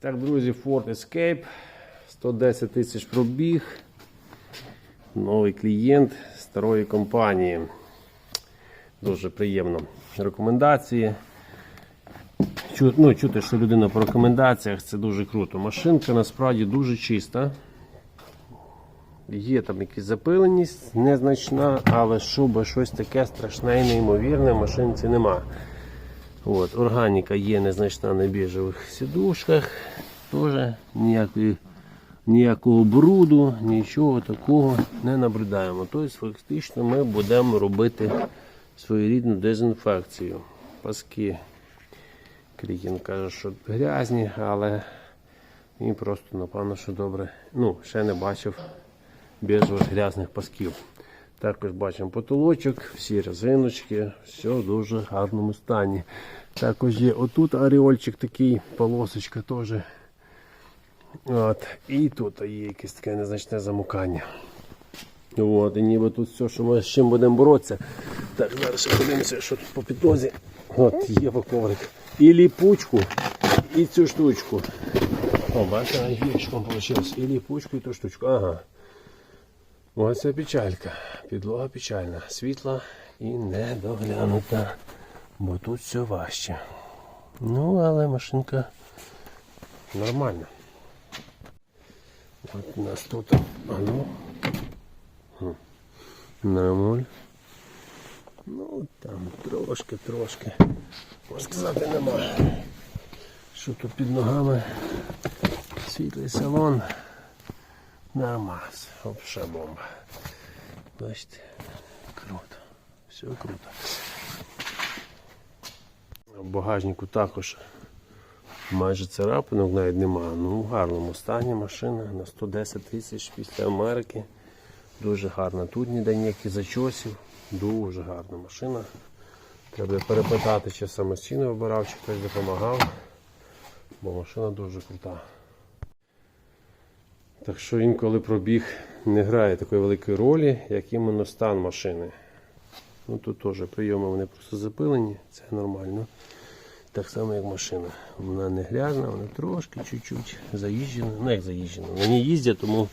Так, друзі, Ford Escape. 110 тисяч пробіг. Новий клієнт старої компанії. Дуже приємно. Рекомендації. Чу, ну, чути, що людина по рекомендаціях, це дуже круто. Машинка насправді дуже чиста. Є там якась запиленість незначна, але щоб щось таке страшне і неймовірне в машинці нема. От, органіка є незначна на біжевих сідушках. Теж ніякої, ніякого бруду, нічого такого не наблюдаємо. Тобто, фактично ми будемо робити своєрідну дезінфекцію. Паски. Клієнт каже, що грязні, але він просто, напевно, що добре. Ну, ще не бачив біжевих грязних пасків. Також бачимо потолочок, всі резиночки, все в дуже гарному стані. Також є отут аріольчик такий, полосочка теж. От. І тут є якесь таке незначне замукання. От, і ніби тут все, що ми з чим будемо боротися. Так, зараз подивимося, що тут по підлозі. От, є коврик. І ліпучку, і цю штучку. О, бачите, гірчиком вийшло. І ліпучку, і ту штучку. Ага. Ось це печалька. Підлога печальна. Світла і недоглянута. Бо тут все важче. Ну, але машинка нормальна. От у нас тут. А ну. Нормаль. Ну, там трошки, трошки. Можна сказати, немає. Що тут під ногами? Світлий салон. Нормас. Вообще бомба. Бачите? Круто. Все круто. В багажнику також майже царапинок навіть немає. Ну, в гарному стані машина на 110 тисяч після Америки. Дуже гарна. Тут ніде ніяких зачосів. Дуже гарна машина. Треба перепитати, чи самостійно вибирав, чи хтось допомагав. Бо машина дуже крута. Так що інколи пробіг не грає такої великої ролі, як іменно стан машини. Ну Тут теж прийоми вони просто запилені, це нормально. Так само, як машина. Вона не грязна, вона трошки чуть-чуть заїжджена. Ну як заїжджена. На ній їздять, тому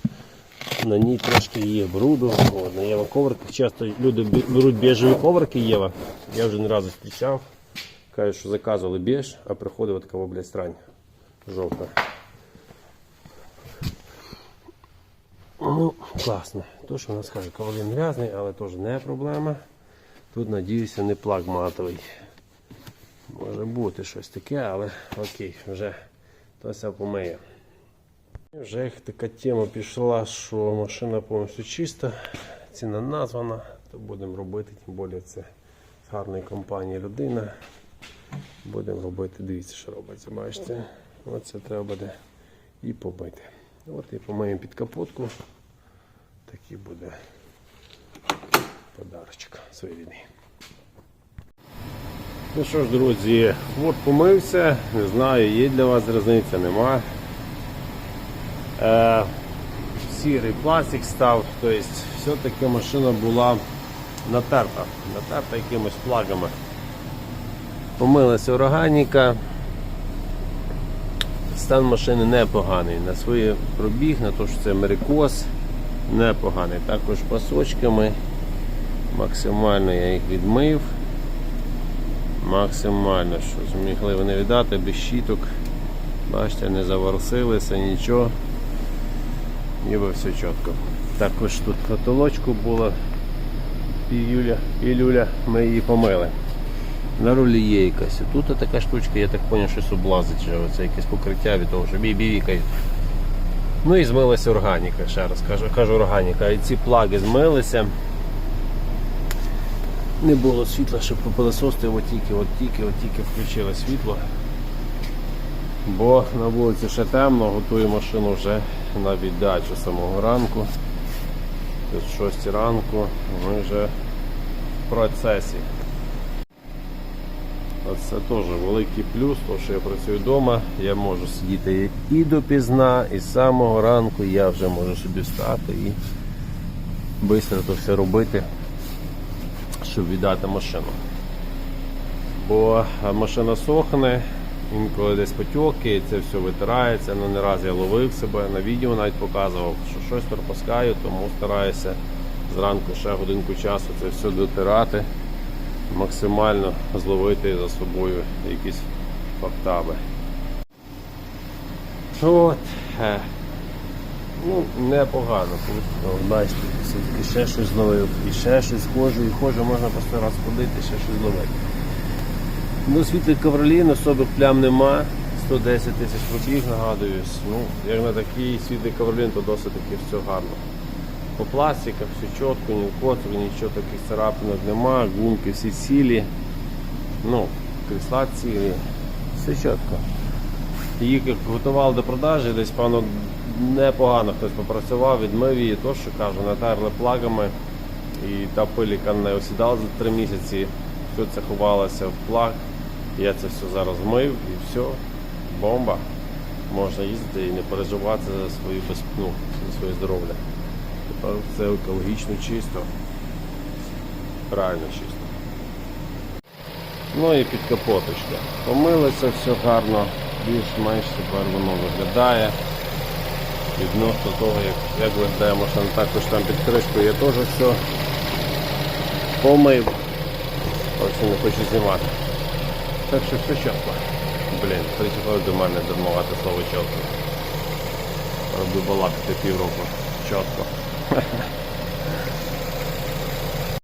на ній трошки є бруду. От, на Єва ковриках часто люди беруть біжеві коврики Єва. Я вже не разу зустрічав. Кажуть, що заказували біж, а приходила така, о, блядь, срань. Жовта. Ну, класно. То, що в нас каже, ковалін грязний, але теж не проблема. Тут, надіюся, не плаг матовий. Може бути щось таке, але окей, вже то все помиє. І Вже така тема пішла, що машина повністю чиста, ціна названа, то будемо робити, тим більше це з гарної компанії людина. Будемо робити, дивіться, що робиться, бачите. Оце треба буде і побити. От і помиємо під капотку. Такий буде подарочок своєрідний. Ну що ж, друзі, от помився, не знаю, є для вас різниця, нема. Е, сірий пластик став, тобто все-таки машина була натерта, натерта якимись плагами. Помилася органіка. Стан машини непоганий. На свій пробіг, на те, що це америкос, непоганий. Також пасочками. Максимально я їх відмив. Максимально, що змогли вони віддати без щіток. Бачите, не заворсилися, нічого. Ніби все чітко. Також тут потолочку було пілюля, пілюля, ми її помили. На рулі є якась. Тут така штучка, я так зрозумів, щось облазить вже. Оце якесь покриття від того, що бібівікають. Ну і змилася органіка, ще раз кажу, кажу органіка. І ці плаги змилися. Не було світла, щоб попилосости, от тільки, от тільки, от тільки включили світло. Бо на вулиці ще темно, готую машину вже на віддачу самого ранку. Тут 6 ранку ми вже в процесі. Це теж великий плюс, тому що я працюю вдома, я можу сидіти і допізна, і з самого ранку я вже можу собі встати і швидко це все робити, щоб віддати машину. Бо машина сохне інколи десь потьоки, це все витирається. Ну не раз я ловив себе, на відео навіть показував, що щось пропускаю, тому стараюся зранку ще годинку часу це все дотирати, максимально зловити за собою якісь фактаби. От. е, Ну, непогано. Бачите, все-таки ще щось зловив. І ще щось ходжу, і ходжу, можна просто раз ходити, ще щось зловити. Ну, світлих ковролін, особих плям нема. 110 тисяч пробіг, нагадуюсь. Ну, як на такий світлий ковролін, то досить таки все гарно. По пластиках все чітко, ні коцок, нічого таких царапинок нема, гумки всі цілі. Ну, крісла цілі, все чітко. Їх як готували до продажі, десь певно непогано хтось попрацював, відмив її, то що кажу, натерли плагами. І та пиль, яка не осідала за три місяці, все це ховалося в плаг. Я це все зараз мив і все, бомба. Можна їздити і не переживати за свою ну, за своє здоров'я. Тепер це екологічно чисто. Правильно чисто. Ну і під капоточка. Помилося все гарно, більш-менш тепер воно виглядає. Відносно того, як, як виглядає машина, також там під кришкою я теж все помив. Ось не хочу знімати. Так що все чітко. Блін, приїхали до мене дармувати слово чітко. Роблю балакати півроку. Чітко. はい。